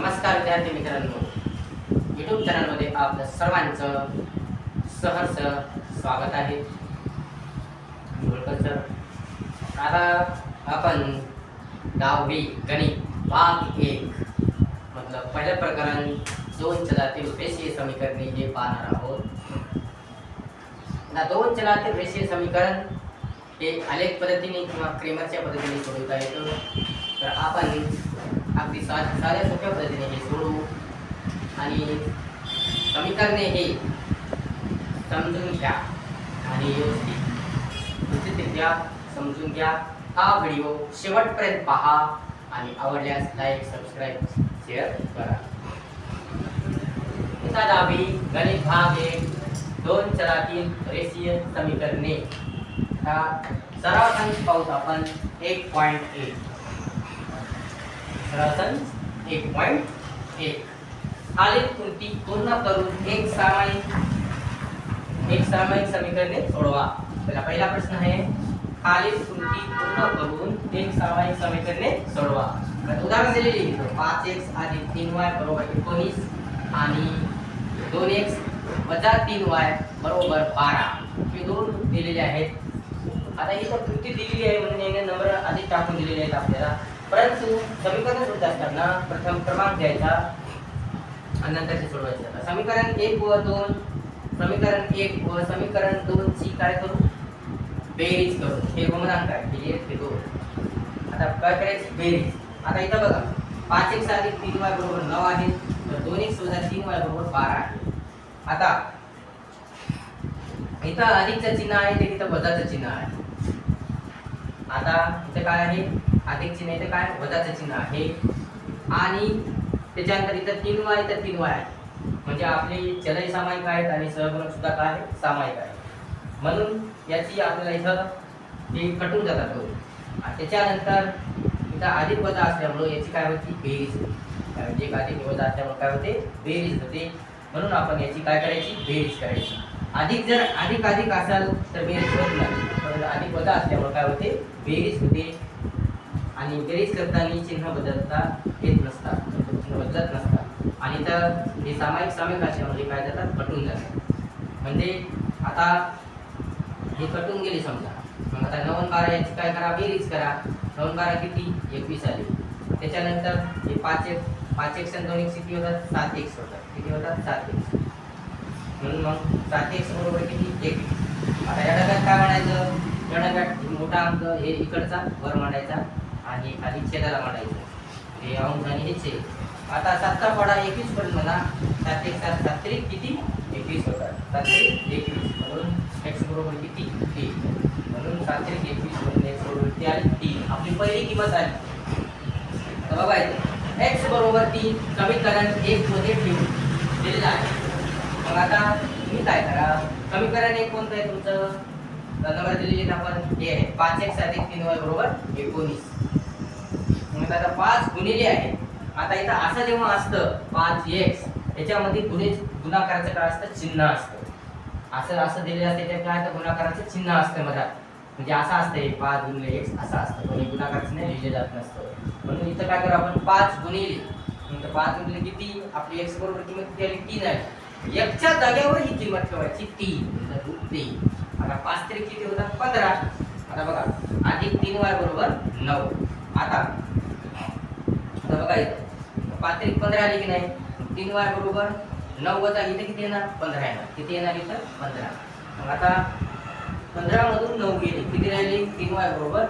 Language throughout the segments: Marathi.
नमस्कार विद्यार्थी मित्रांनो. यूट्यूब चॅनलमध्ये आपलं सर्वांचं सहर्ष स्वागत आहे. होळकर सर आता आपण दहावी गणित भाग एक मतलब पहिलं प्रकरण दोन चलातील रेषीय समीकरणे हे पाहणार आहोत. आता दोन चलातील रेषीय समीकरण हे अनेक पद्धतीने किंवा क्रेमरच्या पद्धतीने सोडवता येतं. तर आपण अगदी सा साध्या सोप्या पद्धतीने हे सोडवू. आणि समीकरणे हे समजून घ्या आणि व्यवस्थित. व्यवस्थितरित्या समजून घ्या. हा व्हिडिओ शेवटपर्यंत पहा आणि आवडल्यास लाईक सबस्क्राईब शेअर करा. इथं दहावी गणित भाग एक दोन चरातील रेषीय समीकरणे. हा सराव संच पाहू आपण एक पॉईंट एक. रसन एक पॉईंट एक. खालील कृती पूर्ण करून एक सामायिक एक सामायिक समीकरणे सोडवा. त्याला पहिला प्रश्न आहे खालील कृती पूर्ण करून एक सामायिक समीकरणे सोडवा. उदाहरण दिलेली पाच एक्स अधिक तीन वाय बरोबर एकोणीस आणि दोन एक्स वजा तीन वाय बरोबर बारा. हे दोन दिलेले आहेत. आता ही तर कृती दिलेली आहे म्हणून याने नंबर आधी टाकून दिलेले आहेत आपल्याला. परंतु समीकरण सोडत असताना प्रथम क्रमांक द्यायचा आणि नंतर ते सोडवायचे समीकरण एक व दोन समीकरण एक व समीकरण दोन ची काय करू? बेरीज करू. हे गुणांक आहे. हे एक दोन. आता काय करायची? बेरीज. आता इथं बघा. पाच एक अधिक तीन वाय बरोबर नऊ आहे. तर दोन एक वजा तीन वाय बरोबर बारा आहे. आता इथं अधिकचं चिन्ह आहे ते तिथं वजाचं चिन्ह आहे. आता इथं काय आहे? अधिक चिन्ह इथं काय? वजाचं चिन्ह आहे. आणि त्याच्यानंतर इथं तीन वाय तर तीन वाय आहे. म्हणजे आपली चलही सामायिक आहेत आणि सहगुणक सुद्धा काय? आहे सामायिक आहे. म्हणून याची आपल्याला इथं हे कटून जातात दोन. आणि त्याच्यानंतर इथं अधिक वजा असल्यामुळं याची काय होती? बेरीज होती. एक अधिक वजा असल्यामुळे काय होते? बेरीज होते. म्हणून आपण याची काय करायची? बेरीज करायची. अधिक जर अधिक अधिक असाल तर बेरीज होत नाही. पण अधिक वजा असल्यामुळे काय होते? बेरीज होते. आणि बेरीज करताना चिन्ह बदलता येत नसतात. म्हणजे चिन्ह बदलत नसतात. आणि तर हे सामायिक सामायिक भाषेमध्ये म्हणजे काय जातात कटून जातात. म्हणजे आता हे कटून गेले समजा. मग आता नवन बारा याची काय करा? बेरीज करा. नवन बारा किती? एकवीस आली. त्याच्यानंतर हे पाच एक पाच एक दोन एक किती होतात? सात एक होतात. किती होतात? सात एक. म्हणून मग सात एक बरोबर किती? एक. आता या डब्यात काय म्हणायचं? या डब्यात मोठा अंक हे इकडचा वर मांडायचा. आणि खाली छेदाला मांडायचं हे अंश आणि हे छेद. आता सातचा पडा एकवीस पडेल म्हणा. सात एक सात सात त्रिक किती? एकवीस होतात सात त्रिक एकवीस. म्हणून एक्स बरोबर किती? तीन. म्हणून सात त्रिक एकवीस म्हणून एक्स बरोबर किती आली? तीन. आपली पहिली किंमत आली. तर बघा एक्स बरोबर तीन समीकरण एक मध्ये ठेवून दिलेला आहे. मग आता तुम्ही काय करा? कमी समीकरण एक कोणतं आहे तुमचं? नंबर दिलेली आपण. हे आहे. पाच एक अधिक तीन वाय बरोबर एकोणीस. मग आता पाच गुणिले आहे. आता इथं असं जेव्हा असतं पाच एक्स याच्यामध्ये गुणे गुणाकाराचं काय असतं? चिन्ह असतं. असं असं दिलेलं असतं त्याच्यात काय तर गुणाकाराचं चिन्ह असतं मधात म्हणजे असं असतं हे पाच गुणिले एक्स असं असतं. पण हे गुणाकाराचं नाही लिहिले जात नसतं. म्हणून इथं काय करू आपण? पाच गुणिले. म्हणजे पाच गुणिले किती? आपली एक्स बरोबर किंमत किती आली? तीन आहे एकच्या जागेवर ही किंमत ठेवायची तीन. म्हणजे तीन. आता पाच तरी किती होतात? पंधरा. आता बघा. अधिक तीन वाय बरोबर नऊ. आता बघा इथं पाच तरी पंधरा आली की नाही? तीन वार बरोबर. नऊ वजा इथे किती येणार? पंधरा येणार. किती येणार इथं? पंधरा. मग आता पंधरामधून नऊ गेली. किती राहिली? तीन वार बरोबर.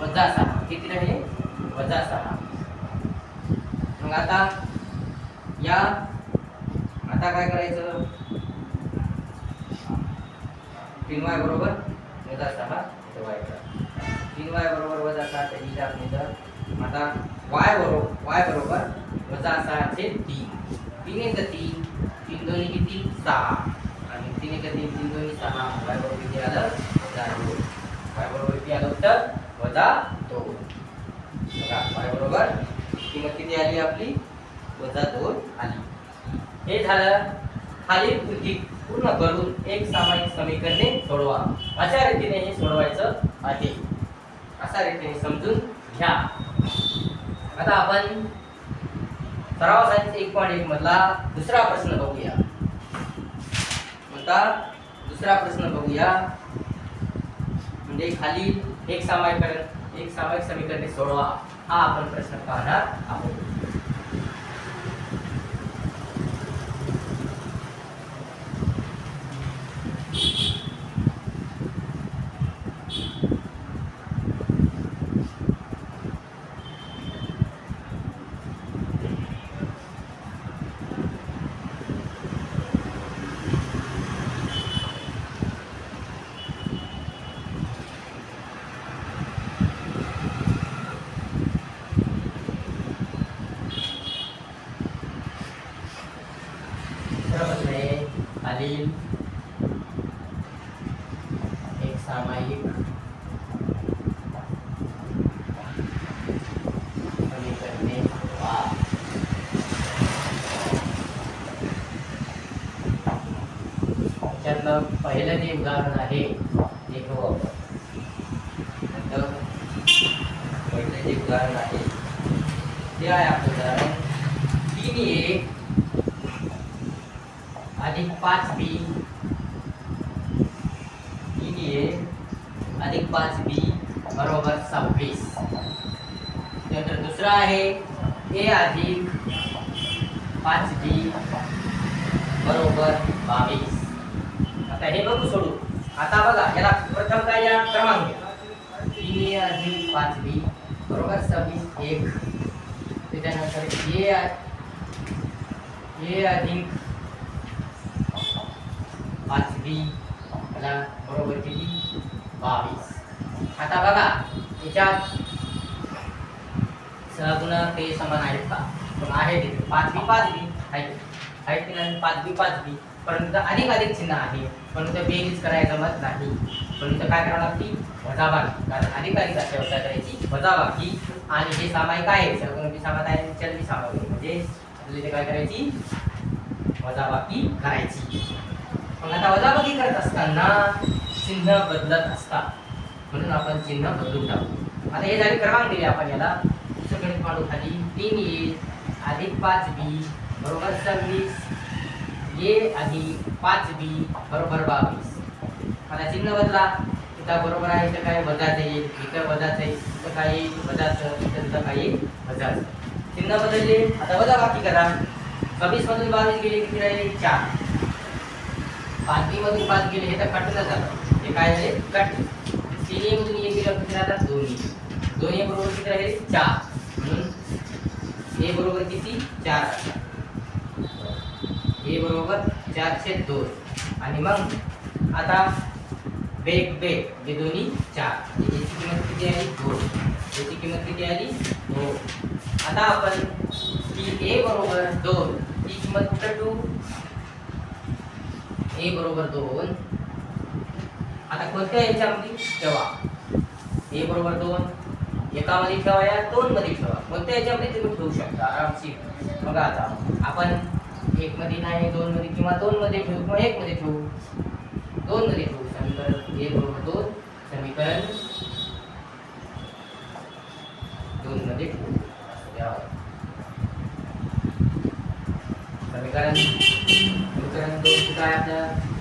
वजा सहा. किती राहिले? वजा सहा. मग आता या आता काय करायचं? तीन वाय बरोबर. वजा सहा. ठेवायचा तीन वाय बरोबर वजा सहा. त्याची टाकणी तर आता वाय बरोबर वाय बरोबर वजा सहाचे तीन. तीन एक तीन तीन दोन्ही किती सहा. आणि तीन एक तीन तीन दोन्ही सहा. वाय बरोबर किती आलं? वजा दोन. वाय बरोबर किती आलं उत्तर? वजा दोन. बघा वाय बरोबर किंमत किती आली आपली? वजा दोन आली. हे झालं खालील कृती पूर्ण करून एक सामायिक समीकरणे सोडवा. अशा रीतीने हे सोडवायचं आहे. अशा रीतीने समजून घ्या. आता आपण सराव सायन्स एक पॉईंट एक मधला दुसरा प्रश्न बघूया. म्हणतात दुसरा प्रश्न बघूया. म्हणजे खाली एक सामायिकरण एक सामायिक समीकरणे सोडवा. हा आपण प्रश्न पाहणार आहोत दुसरा प्रश्न आहे खालील एक सामायिक समीकरणे सोडवा. त्यातलं पहिलं जे उदाहरण आहे ते घेऊ आपण नंतर पहिलं जे उदाहरण आहे ते आहे आपलं उदाहरण तीन ए अधिक पाच बी. तीन ए अधिक पाच बी बरोबर सव्वीस. त्यानंतर दुसरा आहे ए अधिक पाच बी बरोबर बावीस. आता हे बघू सोडू. आता बघा याला प्रथम काय या? क्रमांक. तीन ए अधिक पाच बी. बरोबर? सव्वीस एक. त्याच्यानंतर ए ए अधिक पाच बी. याला बरोबर किती बावीस. आता बघा याच्यात सगुण ते समान आहेत का? पण आहे तिथे. पाच बी पाच बी. आहेत आहेत की नाही? पाच बी पाच बी. परंतु अधिक अधिक चिन्ह आहे. परंतु बेरीज करायला जमत नाही. परंतु काय करावं लागते? वजाबाकी कारण अधिक अधिक असल्यावर म्हणजे काय करायची. वजाबाकी आणि हे सामायिक आहे? सहगुण बी सामायिक आहे. चल बी सामायिक म्हणजे आपल्याला काय करायची? वजाबाकी करायची. मग आता वजाबाकी करत असताना चिन्ह बदलत असतात. म्हणून आपण चिन्ह बदलून टाकू. आता हे झाले क्रमांक दिले आपण याला. दुसरं गणित मांडू खाली. तीन ए अधिक पाच बी बरोबर सव्वीस ए अधिक पाच बी बरोबर बावीस. आता चिन्ह बदला. इथं बरोबर आहे इथं काय वजाच येईल इथं वजाच येईल इथं काय येईल वजाचं इथं इथं काय येईल वजाचं. चिन्ह बदलले. आता वजा बाकी करा. बावीस मधून बावीस गेले किती राहिले? चार. पाचवी मधून पाच गेले हे तर कटलं झालं. हे काय झाले? कट तिन्ही मधून एक गेलं किती राहतात? दोन्ही दोन्ही बरोबर किती राहिले? चार. म्हणून हे बरोबर किती? चार. राहतात. ए बरोबर चारशे दोन. आणि मग आता बेग बेग हे दोन्ही चार. याची किंमत किती आली? दोन. याची किंमत किती आली? दोन. आता आपण की ए बरोबर दोन ही किंमत कुठं ए बरोबर दोन. आता कोणत्या याच्यामध्ये ठेवा? ए बरोबर दोन. एकामध्ये ठेवा या दोन मध्ये ठेवा. कोणत्या याच्यामध्ये तुम्ही ठेवू शकता? आरामशीर. बघा आता आपण एक मध्ये नाही दोन मध्ये किंवा दोन मध्ये ठेवू किंवा एक मध्ये ठेवू. दोन मध्ये ठेवू. समीकरण एक बरोबर दोन समीकरण. दोन मध्ये ठेवू समीकरण समीकरण दोन काय आपलं.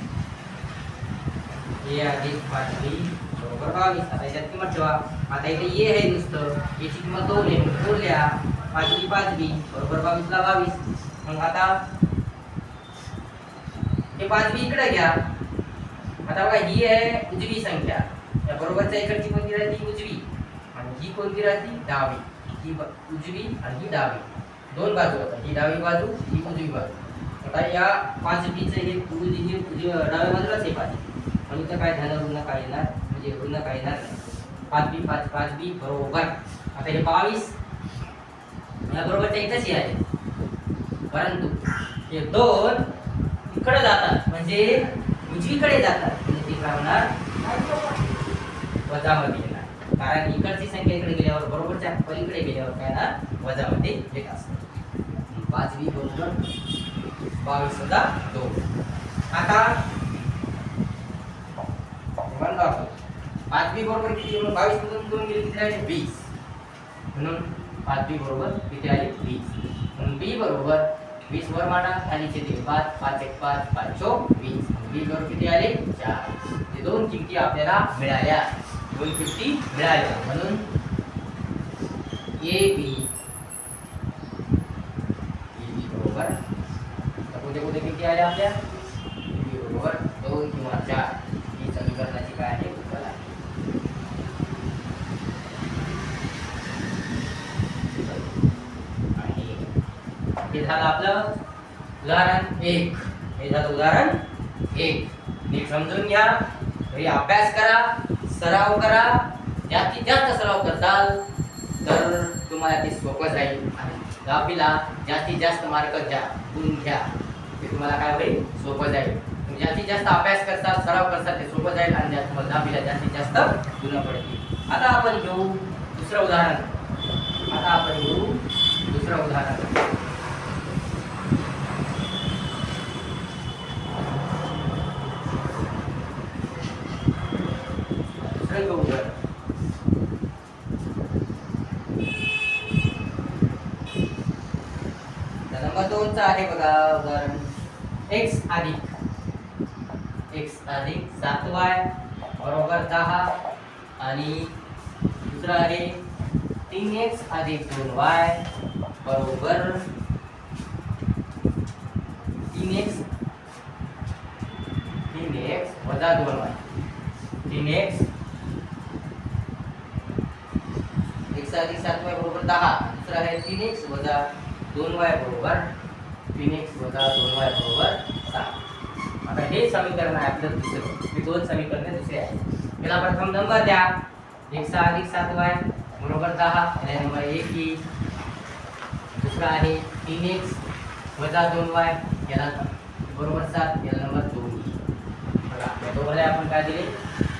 ए अधिक पाच बी बरोबर बावीस. आता याच्यात किंमत ठेवा. आता इथे ए आहे नुसतं. याची किंमत दोन आहे. मग दोन लिहा. पाच बी पाच बी बरोबर बावीसला बावीस. मग आता हे पाच बी इकडे घ्या. आता बघा ही आहे उजवी संख्या. या बरोबरच्या इकडची कोणती राहते? उजवी. आणि ही कोणती राहते? डावी. ही उजवी आणि ही डावी. दोन बाजू होतात ही डावी बाजू ही उजवी बाजू. आता या पाच बीचं हे उजवी ही उजवी डाव्या बाजूलाच हे पाच म्हणून तर काय झालं? ऋण काय येणार? म्हणजे ऋण काय येणार नाही. पाच बी पाच पाच बी बरोबर. आता हे बावीस या बरोबरच्या इथंच हे आहे. परंतु हे दोन इकडे जातात. म्हणजे उजवीकडे जातात. म्हणजे ते काय होणार वजामध्ये येणार. कारण इकडची संख्या इकडे गेल्यावर बरोबरच्या पलीकडे गेल्यावर काय येणार? वजामध्ये येत असतात पाचवी बरोबर बावीस वजा दोन. आता पाचवी बरोबर किती म्हणून बावीस मधून दोन गेले किती राहिले? वीस. म्हणून पाचवी बरोबर किती आले? वीस. म्हणून बी बरोबर वीस वर मांडा खालीचे छेदी पाच पाच एक पाच पाच चो वीस. वीस वर किती आले? चार. ते दोन किमती आपल्याला मिळाल्या. दोन किमती मिळाल्या. म्हणून ए बी बरोबर. कोणत्या कुठे कुठे किती आल्या आपल्या? बरोबर. दोन किंवा चार. ही समीकरणाची काय आहे आणि हे झालं आपलं उदाहरण एक. हे झालं उदाहरण एक. नीट समजून घ्या. घरी अभ्यास करा सराव करा. जास्तीत जास्त सराव करताल तर तुम्हाला ते सोपं जाईल. आणि दहावीला जास्तीत जास्त मार्क घ्या गुण घ्या. ते तुम्हाला काय होईल? सोपं जाईल. तुम्ही जास्तीत जास्त अभ्यास करता सराव करता ते सोपं जाईल आणि त्यात तुम्हाला दहावीला जास्तीत जास्त गुण पडतील. आता आपण घेऊ दुसरं उदाहरण. आता आपण घेऊ दुसरं उदाहरण दुसरं घेऊ उदाहरण तर नंबर आहे बघा उदाहरण. एक्स अधिक. एक्स अधिक सात वाय बरोबर दहा. आणि दुसरं आहे तीन एक्स अधिक दोन वाय बरोबर तीन एक्स तीन एक्स वजा दोन वाय. तीन एक्स एक्स अधिक सात वाय बरोबर दहा. दुसरं आहे तीन एक्स वजा दोन वाय बरोबर तीन एक्स वजा दोन वाय बरोबर सहा. आता हे समीकरण आहे आपलं दुसरं. हे दोन समीकरणे दुसरे आहे त्याला प्रथम नंबर द्या. एक्स अधिक सात वाय बरोबर दहा. याला नंबर एक येईल दुसरा आहे तीन एक्स वजा दोन वाय याला बरोबर सात. याला नंबर दोन येईल बघा दोघांना आपण काय दिले?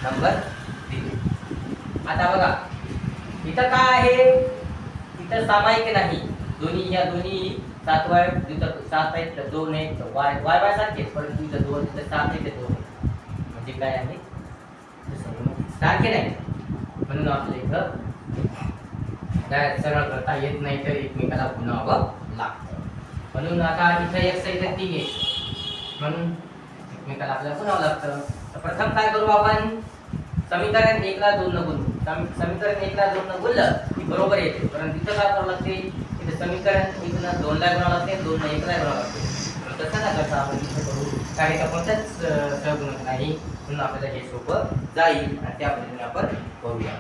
नंबर दिले. आता बघा इथं काय आहे? इथं सामायिक नाही. दोन्ही या दोन्ही सात वाय तिथं सात आहेत तर दोन आहेत तिथं वाय वाय वाय सारखेच परंतु तिथं दोन तिथं सात आहे तिथं दोन आहे. म्हणजे काय आहे? सारखे नाही. म्हणून आपल्या इथं काय सरळ करता येत नाही तर एकमेकाला गुणावं लागतं. म्हणून आता इथं एक तर तीन आहे. म्हणून एकमेकाला आपल्याला गुणावं लागतं. तर प्रथम काय करू आपण? समीकरण एकला दोन न गुणू समीकरण एकला दोन न गुणलं की बरोबर येते. परंतु तिथं काय करावं लागते? समीकरण एकला दोनला गुणावं लागते दोन एकला गुणावं लागते तसं ना करता आपण इथं करू. कारण का कोणत्याच सहगुणक नाही म्हणून आपल्याला हे सोपं जाईल. आणि त्या पद्धतीने आपण करूया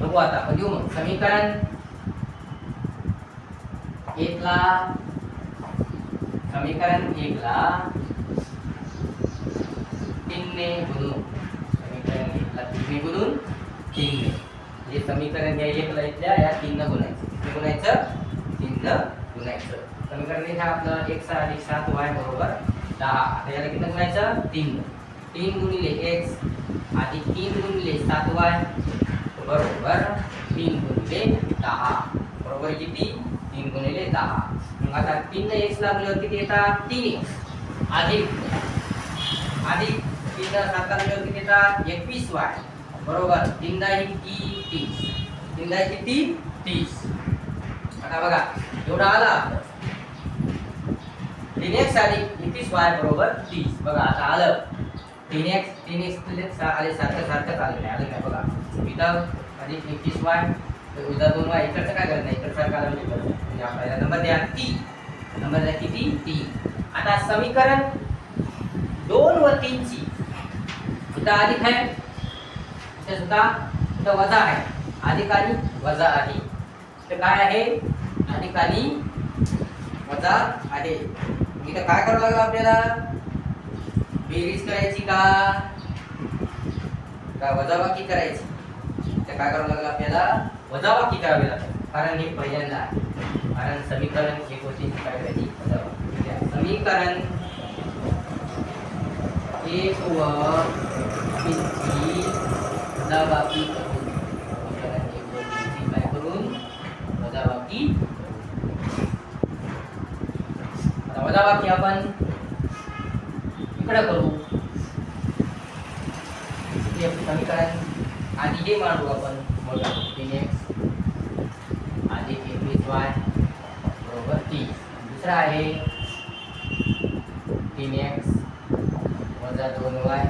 बघू आता आपण घेऊ मग. समीकरण एकला समीकरण एकला तीनने गुणू समीकरण एकला तीनने गुणून तीनने. हे समीकरण या एकला इथल्या या तीननं गुणायचं. गुणायचं तीननं गुणायचं. समीकरण एक आपलं एक सहा अधिक सात वाय बरोबर दहा. आता याला किती गुणायचं? तीन. तीन गुणिले एक्स अधिक तीन गुणिले सात वाय बरोबर तीन गुणिले दहा. बरोबर किती? तीन गुणिले दहा. मग आता तीन एक्स लागलं किती येतात? तीन एक्स अधिक. अधिक तीन सात लागलं किती येतात? एकवीस वाय. बरोबर. तीनदा ही किती? तीस. तीनदा ही किती? तीस. आता बघा एवढा आला. तीन एक्स अधिक एकवीस वाय बरोबर तीस. बघा आता आलं. तीन एक्स तीन एक्स म्हणजे आले सारखं सारखं आलं नाही आलं काय बघा? इथं अधिक एकवीस वाय उद्या दोन वाय इकडचं काय करत नाही? इकडचं सारखं आलं म्हणजे म्हणजे आपल्याला नंबर द्या. ती नंबर द्या किती? ती आता समीकरण दोन व तीनची. सुद्धा अधिक आहे. इथं सुद्धा वजा आहे. अधिक आणि वजा आहे. काय आहे? अधिक आणि वजा आहे. इथं काय करावं लागलं आपल्याला? बेरीज करायची का? वजाबाकी करायची? तर काय करावं लागलं आपल्याला? वजाबाकी करावी लागेल. कारण हे पहिल्यांदा आहे. कारण समीकरण हे गोष्टी शिकायची करायची वजाबाकी समीकरण एक व वजाबाकी करून समीकरण एक व तीनची काय करून वजाबाकी आता वजाबाकी आपण इकडे करू. कमी समीकरण आधी हे मांडू आपण. मग तीन. एक्स आधी एकवीस वाय बरोबर तीस दुसरा आहे. तीन. एक्स वजा दोन वाय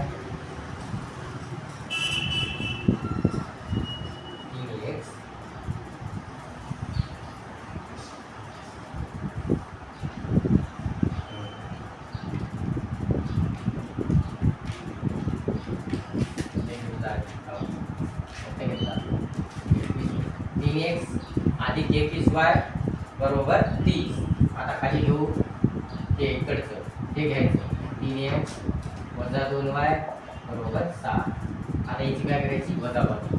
तीन एक्स तीन एक्स अधिक एकवीस वाय बरोबर तीस. आता खाली घेऊ. ते इकडचं ते घ्यायचं. तीन एम वजा दोन वाय बरोबर सहा आता याची काय करायची? वजाबाकी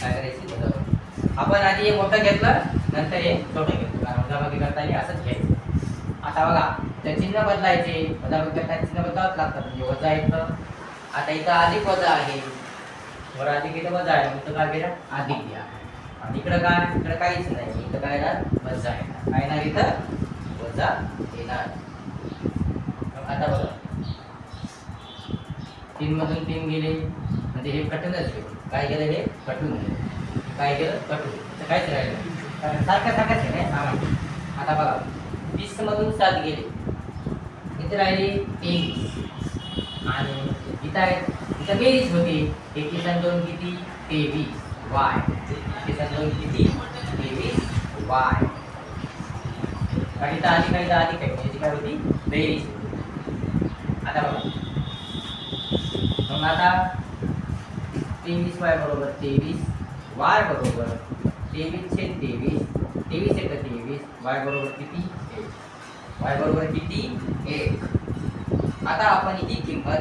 काय करायची? वजाबाकी आपण आधी हे मोठं घेतलं नंतर हे छोटं घेतलं. कारण वजाबाकी करताना असंच घ्यायचं. आता बघा त्या चिन्ह बदलायचे. वजाबाकी करताना चिन्ह बदलावंच लागतं म्हणजे वजा येतं. आता इथं अधिक वजा आहे. वर अधिक इथं वजा आहे. मग इथं काय केलं? अधिक घ्या. इकडं काय इकडं काहीच नाही. इथं काय येणार? वजा येणार. काय येणार इथं? वजा येणार. मग आता बघा. तीन मधून तीन गेले. म्हणजे हे कठीणच गेले. काय गेलं हे? कठून गेलं. काय गेलं कठून तर काहीच राहिलं कारण सारखं सारखंच आहे नाही आता बघा. वीस मधून सात गेले. इथे राहिले? तेवीस. आणि इथं आहे इथं बेरीज होती. एकवीस आणि दोन किती? तेवीस. वाय एकवीस आणि दोन किती तेवीस वाय आणि इथं अधिक आहे इथं अधिक याची काय होती बेरीज आता बघा मग आता तेवीस वाय बरोबर तेवीस वाय बरोबर तेवीस छेद तेवीस तेवीस एक तेवीस वाय बरोबर किती एक वाय बरोबर किती एक आता आपण ही किंमत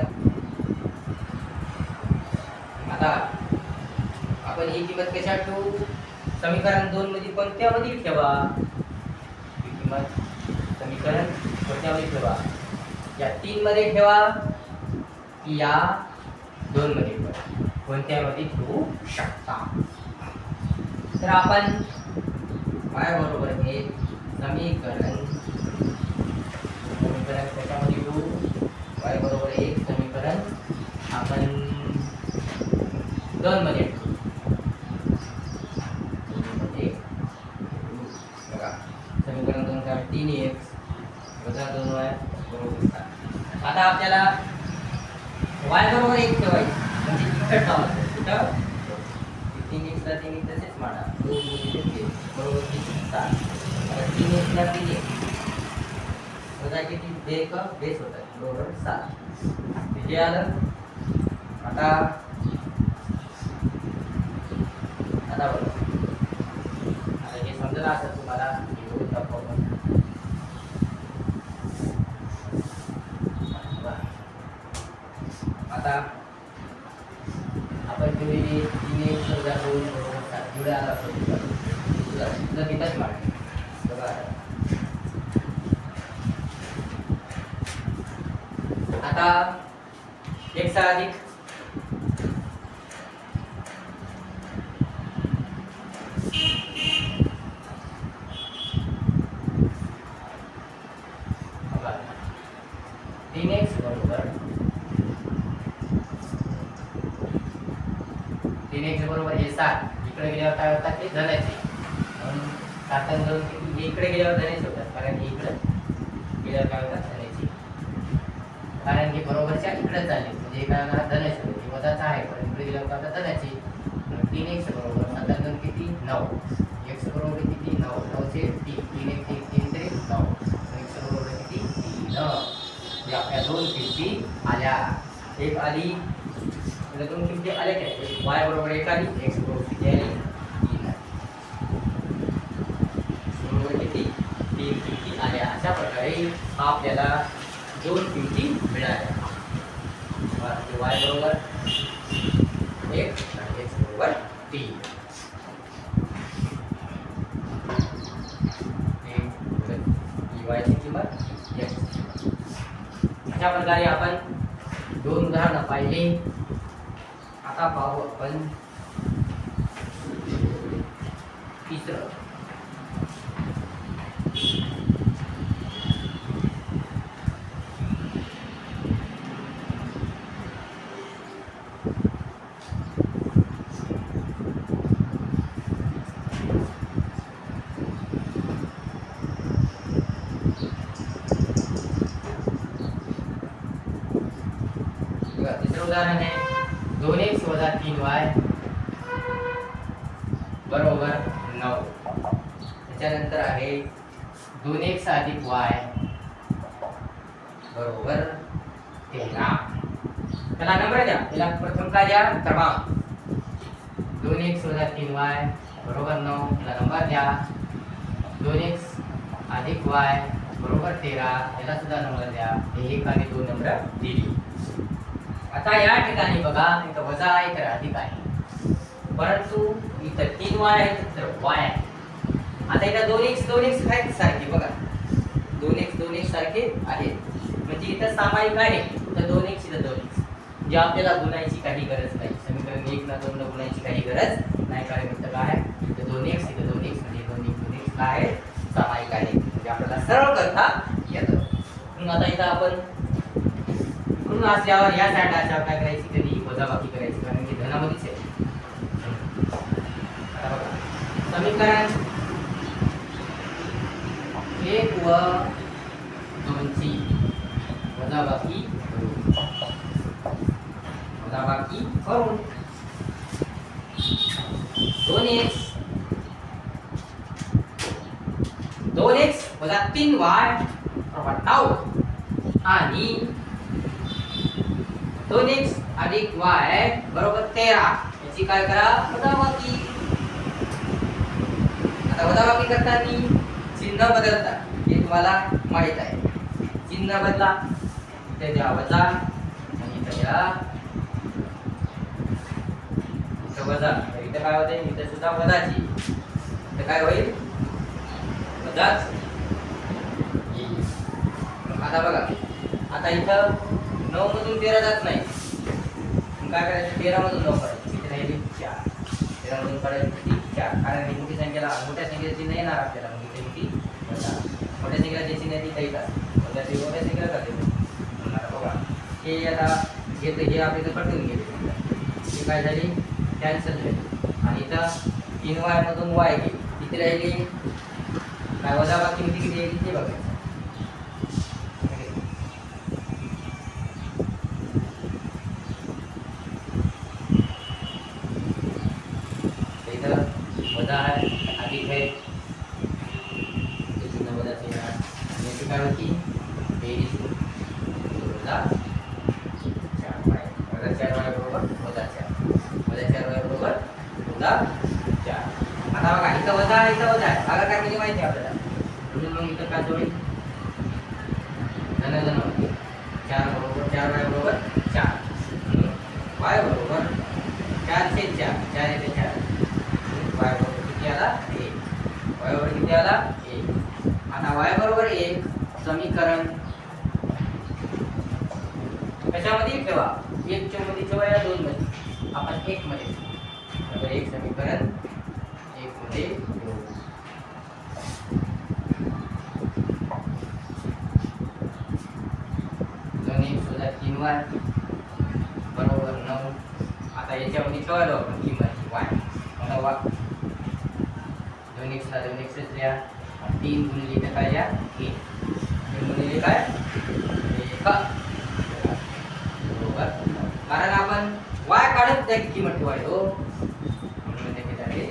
आता आपण ही किंमत कशा ठेवू समीकरण दोन मध्ये कोणत्यामध्ये ठेवा? ही किंमत समीकरण कोणत्यामध्ये ठेवा? या तीन मध्ये ठेवा की या दोन मध्ये ठेवा. कोणत्यामध्ये ठेवू शकता? तर आपण काय बरोबर हे समीकरण समीकरण कशामध्ये ठेवू? वाय बरोबर एक समीकरण आपण दोन मध्ये ठेवू दोनमध्ये ठेवू. बघा समीकरण दोन काय तीन एक्स वजा दोन वाय बरोबर सात. आता आपल्याला वाय बरोबर एक ठेवायचं म्हणजे इकडं ठेवायचं कुठं तीन एक्सला तीन एक तसेच म्हणा दोन गुणिले तीन बरोबर किती सात आता तीन एक्सला तीन एक बे का बेस होतात बरोबर सात किती आलं आता आता बघा. आता हे समजलं असं तुम्हाला हे आता आपण तुम्ही तीन समजा दोन बरोबर सात जुळ्या आला असतो तिथंच मांड बघा आता. आता एक सहा अधिक बघा. तीन एक्स बरोबर तीन एक्स बरोबर हे सात इकडे गेल्यावर काय होतात ते धनाचे. म्हणून सात दोन हे इकडे गेल्यावर धनाचे होतात कारण हे इकडे गेल्यावर काय होतात धनाचे. कारण की बरोबरच्या इकडे चालले म्हणजे काय होणार धनाचे होते. वजाचा आहे पण इकडे गेल्यावर काय होतात धनाचे. तीन एक्स बरोबर सात दोन किती? नऊ. एक्स बरोबर किती? नऊ. नऊचे तीन. तीन एक तीन तीन ते नऊ. एक्स बरोबर किती? तीन. म्हणजे आपल्या दोन किमती आल्या. एक आली म्हणजे दोन किमती आल्या काय वाय बरोबर एक आली एक्स बरोबर किती आली? तीन बरोबर किती? तीन किमती आल्या. अशा प्रकारे आपल्याला दोन किमती मिळाल्या. वाय बरोबर एक आणि एक्स बरोबर तीन. वायची म्हणजे किंमत एक्स अशा प्रकारे आपण दोन उदाहरणं पाहिली. आता पाहू आपण तिसरं उदाहरण आहे दोन एक्स वजा तीन वाय बरोबर नऊ त्याच्यानंतर आहे दोन एक्स अधिक वाय बरोबर तेरा त्याला नंबर प्रथम काय द्या क्रमांक दोन एक्स वजा तीन वाय बरोबर नऊ याला नंबर द्या. दोन एक्स अधिक वाय बरोबर तेरा याला सुद्धा नंबर द्या. हे एक आणि दोन नंबर दिली आता या ठिकाणी बघा इथं वजा आहे तर अधिक आहे. परंतु इथं तीन वाय आहे तर वाय आहे. आता इथं दोन एक्स दोन एक्स आहेत सारखे बघा. दोन एक्स दोन एक्स सारखे आहेत. म्हणजे इथं सामायिक आहे तर दोन एक्स इथं दोन. जे आपल्याला गुणायची काही गरज नाही. समीकरण एक ना दोन न गुणायची काही गरज नाही. कारण इथं काय आहे? इथं दोन एक्स इथं दोन एक्स म्हणजे दोन एक दोन एक्स काय आहे. सामायिक आहे. म्हणजे आपल्याला सरळ करता येतं. म्हणून आता इथं आपण म्हणून असल्यावर या साईडला अशा काय करायची? कधी वजाबाकी करायची. कारण की धनामध्येच आहे. समीकरण एक व दोनची वजाबाकी करू वजाबाकी करून दोन एक्स दोन एक्स वजा तीन वाय बरोबर आणि दोन एक्स अधिक वाय बरोबर तेरा. याची काय करा? वजाबाकी. आता वजाबाकी करताना चिन्ह बदलतात. हे तुम्हाला माहीत आहे. चिन्ह बदला. इथे द्या वजा आणि इथे द्या इथं वजा. इथं काय होते इथं सुद्धा वजाची. इथं काय होईल? वजाच. आता बघा. आता इथं नऊ मधून तेरा जात नाही. काय करायचं? तेरा मधून नऊ काढायचं. इथे राहिली चार. तेरा मधून काढायची किती म्हणजे चार. कारण ही मोठी संख्येला मोठ्या संख्येची नाही येणार आपल्याला. मग इथे किती? मोठ्या संख्येला ज्याची नाही ती काही मोठ्या संख्येला जाते. बघा. हे आता हे हे आपल्या इथं पटवून गेले हे काय झाली? कॅन्सल झाली. आणि इथं तीन वायमधून वाय गेली किती राहिली? काय वजा बाकी किती? किती येईल ते बघायचं तर इथं वजा आहे अधिक आहे ते सुद्धा वजाचं येणार. आणि याची काय होती बेरीज वजा चार वाय वजा चार वाय बरोबर वजा चार वजा चार वाय बरोबर वजा चार आता बघा इथं वजा भागाकार किती माहिती आहे आपल्याला. म्हणून मग इथं काय होईल धन धन होईल. चार बरोबर चार वाय बरोबर चार. वाय बरोबर चारशे चार. चार येते चार. वाय बरोबर किती आला? एक. वाय बरोबर किती आला? एक. आता वाय बरोबर एक समीकरण. कशामध्ये? ठेवा. एक मध्ये ठेवा या दोन मध्ये आपण एक मध्ये एक समीकरण एक मध्ये ठेवू. दोन एक सुद्धा तीन वाय बरोबर नऊ आता याच्यामध्ये ठेवायला आपण किंमत वाय मला वा दोन एक सहा दोन एकशे द्या तीन गुणिले इथं काय द्या एक. तीन गुणिले काय? एका. बरोबर. कारण आपण वाय काढत त्या किंमत ठेवायचो हो? म्हणून ते किती आहे?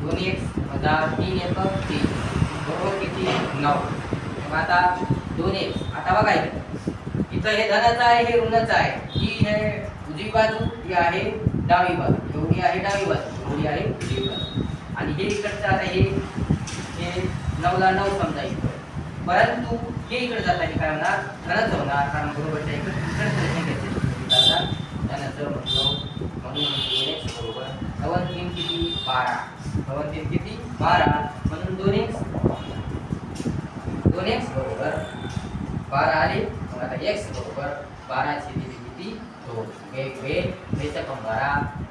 दोन एक वजा तीन एक तीन. बरोबर किती? नऊ. मग आता दोन एक. आता बघा इथं हे धनाचं आहे हे ऋणाचं आहे. ही हे उजवी बाजू ही आहे डावी बाजू. एवढी आहे डावी बाजू एवढी आहे उजवी बाजू आणि हे इकडचं आता हे हे नऊला नऊ समजा इकडे. परंतु हे इकडे जाताना काय होणार? धनच होणार कारण बरोबरच्या इकडे इकडचं हे घ्यायचं धनाचं म्हटलं म्हणून दोन बरोबर. सवन तीन किती? बारा. सवन तीन किती? बारा. म्हणून दोन एक दोन एक्स बरोबर. बारा आले मग आता एक्स बरोबर. बाराची दिली किती? एक वे बेचा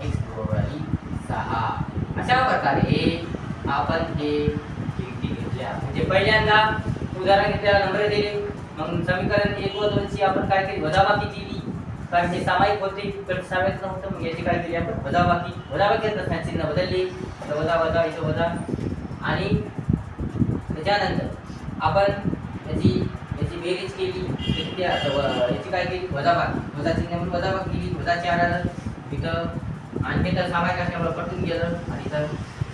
एक्स सहा अशा प्रकारे आपण हे घेतल्या म्हणजे पहिल्यांदा उदाहरण घेतल्याला नंबर दिले मग समीकरण एक व दोनची आपण काय केली वजाबाकी केली कारण हे सामायिक होते तर सामायिक नव्हतं मग याची काय केली आपण वजाबाकी वजाबाकी करत चिन्ह बदलली वजा वजा इथं वजा आणि त्याच्यानंतर आपण त्याची याची बेरीज केली. तर याची काय केली? वजाबाग वजा चिन्ह म्हणून केली वजा चार आलं तिथं आणखी तर सामायिक असल्यामुळे पटून गेलं. आणि तर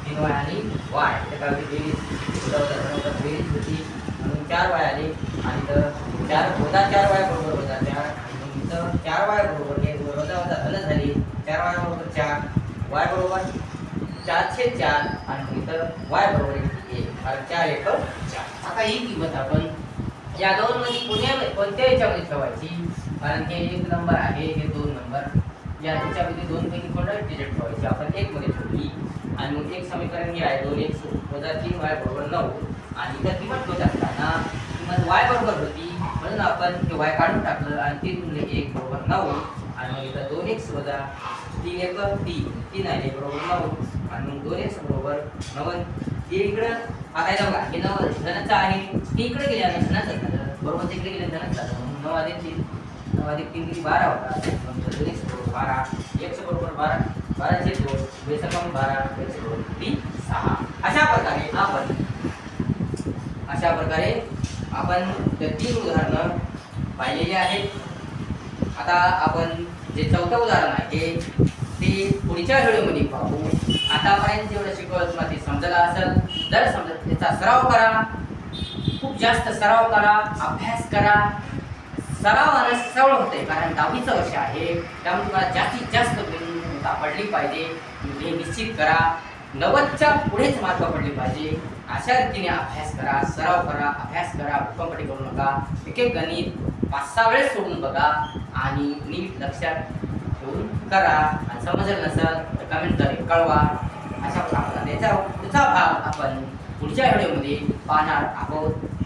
तीन वाय आणि वाय. त्या होती? बेरीज वजा बेरीज होती. म्हणून चार वाय आले. आणि तर चार वजा चार वाय बरोबर वजा चार. आणि इथं चार वाय बरोबर हे वजा वजा धन झाली. चार वाय बरोबर चार. वाय बरोबर चारशे चार. आणि इथं वाय बरोबर एक चार एक चार. आता ही किंमत आपण या दोन म्हणजे मध्ये कोणत्या याच्यामध्ये ठेवायची? कारण हे एक नंबर आहे हे दोन नंबर या याच्यामध्ये दोन पैकी कोणता डिजिट ठेवायची. आपण एक मध्ये ठेवली आणि मग एक समीकरण हे आहे दोन एक वजा तीन वाय बरोबर नऊ. आणि त्या किंमत होत असताना किंमत वाय बरोबर होती. म्हणून आपण ते वाय काढून टाकलं आणि तीन गुणिले एक बरोबर नऊ. आणि मग इथं दोन एक वजा तीन एक तीन. तीन आहे बरोबर नऊ. आणि मग दोन एक बरोबर नवन इकडं आता बघा हे नऊ धनाचा आहे. हे इकडे गेल्यानं धनाचं झालं. बरोबर तिकडे इकडे धनाचा झालं. म्हणून नऊ अधिक तीन नऊ अधिक तीन किती बारा होता. दोन एक बरोबर बारा एकशे बरोबर बारा बाराशे दोन बेसकम बारा एकशे दोन ती सहा. अशा प्रकारे आपण अशा प्रकारे आपण ते तीन उदाहरणं पाहिलेली आहेत. आता आपण जे चौथं उदाहरण आहे ते पुढच्या व्हिडिओमध्ये पाहू? आतापर्यंत जेवढं शिकवलं तुम्हाला ते समजलं असेल जर समजत त्याचा सराव करा. खूप जास्त सराव करा अभ्यास करा. सरावानं सरळ होते कारण दहावीचं वर्ष आहे. त्यामुळे तुम्हाला जास्तीत जास्त गुण पडली पाहिजे. हे निश्चित करा. नव्वदच्या पुढेच मार्क पडली पाहिजे. अशा रीतीने अभ्यास करा सराव करा अभ्यास करा. भूकंपटी करू नका. एक एक गणित पाच सहा वेळेस सोडून बघा आणि नीट लक्षात ठेवून करा. आणि समजलं नसेल तर कमेंटद्वारे कळवा. अशा प्रकारे त्याचा पुढचा भाग आपण पुढच्या व्हिडिओमध्ये पाहणार आहोत